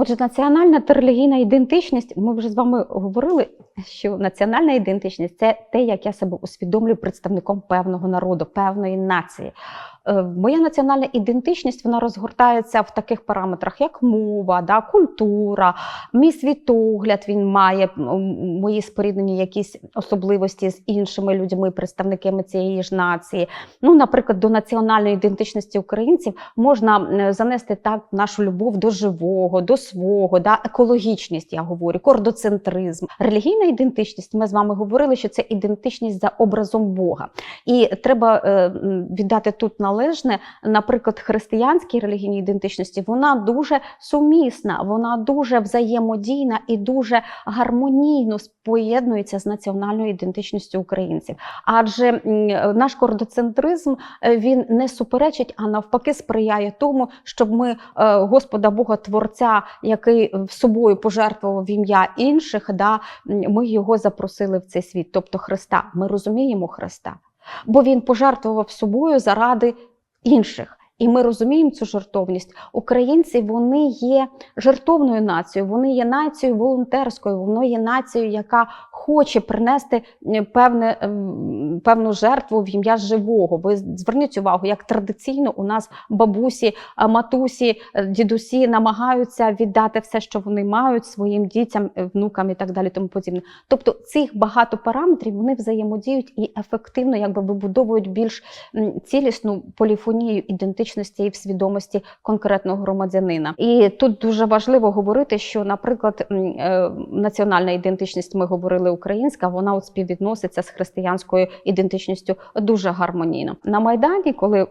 Отже, національна та релігійна ідентичність, ми вже з вами говорили, що національна ідентичність це те, як я себе усвідомлюю представником певного народу, певної нації. Е, Моя національна ідентичність вона розгортається в таких параметрах, як мова, да, культура, мій світогляд він має мої споріднені якісь особливості з іншими людьми, представниками цієї ж нації. Ну, наприклад, до національної ідентичності українців можна занести так нашу любов до живого, до свого, да, екологічність, я говорю, кордоцентризм. Релігійна ідентичність, ми з вами говорили, що це ідентичність за образом Бога. І треба е, віддати тут належне, наприклад, християнській релігійній ідентичності, вона дуже сумісна, вона дуже взаємодійна і дуже гармонійно поєднується з національною ідентичністю українців. Адже наш кордоцентризм е, він не суперечить, а навпаки сприяє тому, щоб ми е, Господа Бога Творця, який собою пожертвував в ім'я інших, да, ми його запросили в цей світ, тобто Христа. Ми розуміємо Христа, бо Він пожертвував собою заради інших. І ми розуміємо цю жертовність. Українці вони є жертовною нацією, вони є нацією волонтерською, вони є нацією, яка хоче принести е, певне, ем, певну жертву в ім'я живого. Ви зверніть увагу, як традиційно у нас бабусі, матусі, е, дідусі намагаються віддати все, що вони мають своїм дітям, е, внукам і так далі. Тому подібне. Тобто цих багато параметрів вони взаємодіють і ефективно якби вибудовують більш цілісну поліфонію ідентичності і в свідомості конкретного громадянина. І тут дуже важливо говорити, що, наприклад, е, національна ідентичність, ми говорили українська, вона от співвідноситься з християнською ідентичністю дуже гармонійно. На майдані, коли е,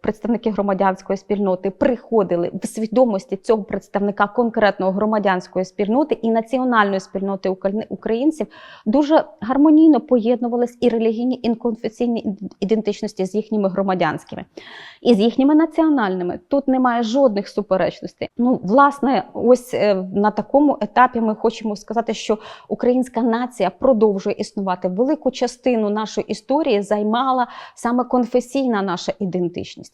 представники громадянської спільноти приходили в свідомості цього представника конкретного громадянської спільноти і національної спільноти українців, дуже гармонійно поєднувались і релігійні і конфесійні ідентичності з їхніми громадянськими і з їхніми національними. Тут немає жодних суперечностей. Ну, власне, ось е, на такому етапі ми хочемо сказати, що українська нація продовжує існувати. Велику частину нашої історії займала саме конфесійна наша ідентичність.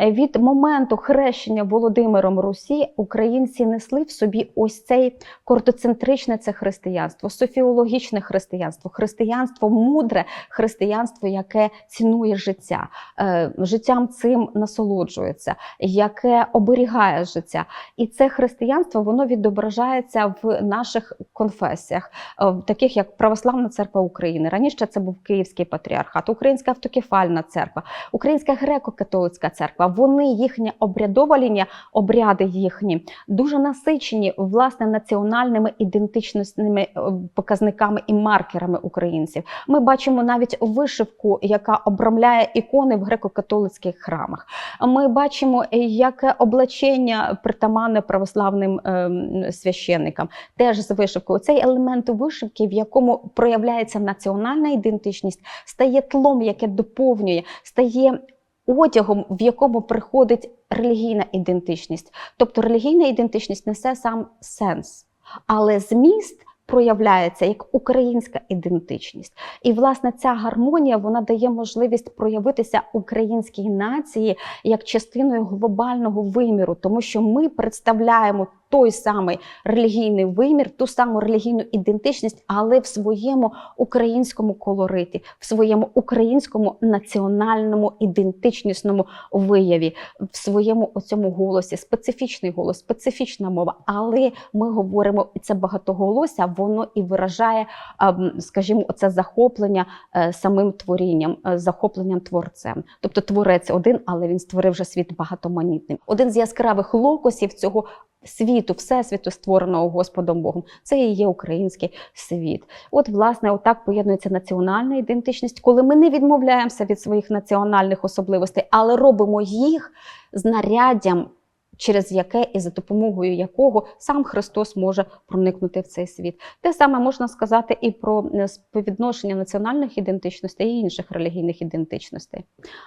Е, Від моменту хрещення Володимиром Русі українці несли в собі ось цей кортоцентричне це християнство, софіологічне християнство, християнство мудре, християнство, яке цінує життя, е, життям цим насолоджується, яке оберігає життя. І це християнство воно відображається в наших конфесіях, е, таких як Православна церква України. Раніше це був Київський патріархат, Українська автокефальна церква, Українська греко-католицька церква. Вони їхня обрядова лінія, обряди їхні дуже насичені власне національними ідентичними е, показниками і маркерами українців. Ми бачимо навіть вишивку, яка обрамляє ікони в греко-католицьких храмах. Ми бачимо, е, яке облачення притаманне православним ем, священникам, теж з вишивкою. Цей елемент вишивки, в якому проявляється національна ідентичність, стає тлом, яке доповнює, стає одягом, в якому приходить релігійна ідентичність. Тобто релігійна ідентичність несе сам сенс, але зміст. Проявляється як українська ідентичність, і власне ця гармонія вона дає можливість проявитися українській нації як частиною глобального виміру, тому що ми представляємо той самий релігійний вимір, ту саму релігійну ідентичність, але в своєму українському колориті, в своєму українському національному ідентичнісному вияві, в своєму оцьому голосі, специфічний голос, специфічна мова. Але ми говоримо, і це багатоголосся, воно і виражає, ем, скажімо, оце захоплення е, самим творінням, е, захопленням творцем. Тобто творець один, але він створив вже світ багатоманітним. Один з яскравих локусів цього світу, всесвіту, створеного Господом Богом. Це і є український світ. От, власне, отак поєднується національна ідентичність, коли ми не відмовляємося від своїх національних особливостей, але робимо їх знаряддям через яке і за допомогою якого сам Христос може проникнути в цей світ. Те саме можна сказати і про е, співвідношення національних ідентичностей і інших релігійних ідентичностей.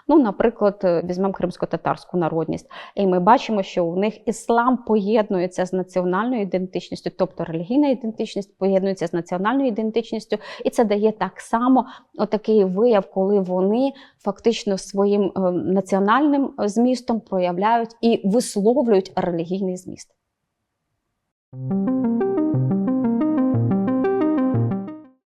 Ну, наприклад, е, візьмемо кримсько-татарську народність, і ми бачимо, що у них іслам поєднується з національною ідентичністю, тобто релігійна ідентичність поєднується з національною ідентичністю, і це дає так само отакий вияв, коли вони фактично своїм е, національним змістом проявляють і висловлюють релігійний зміст.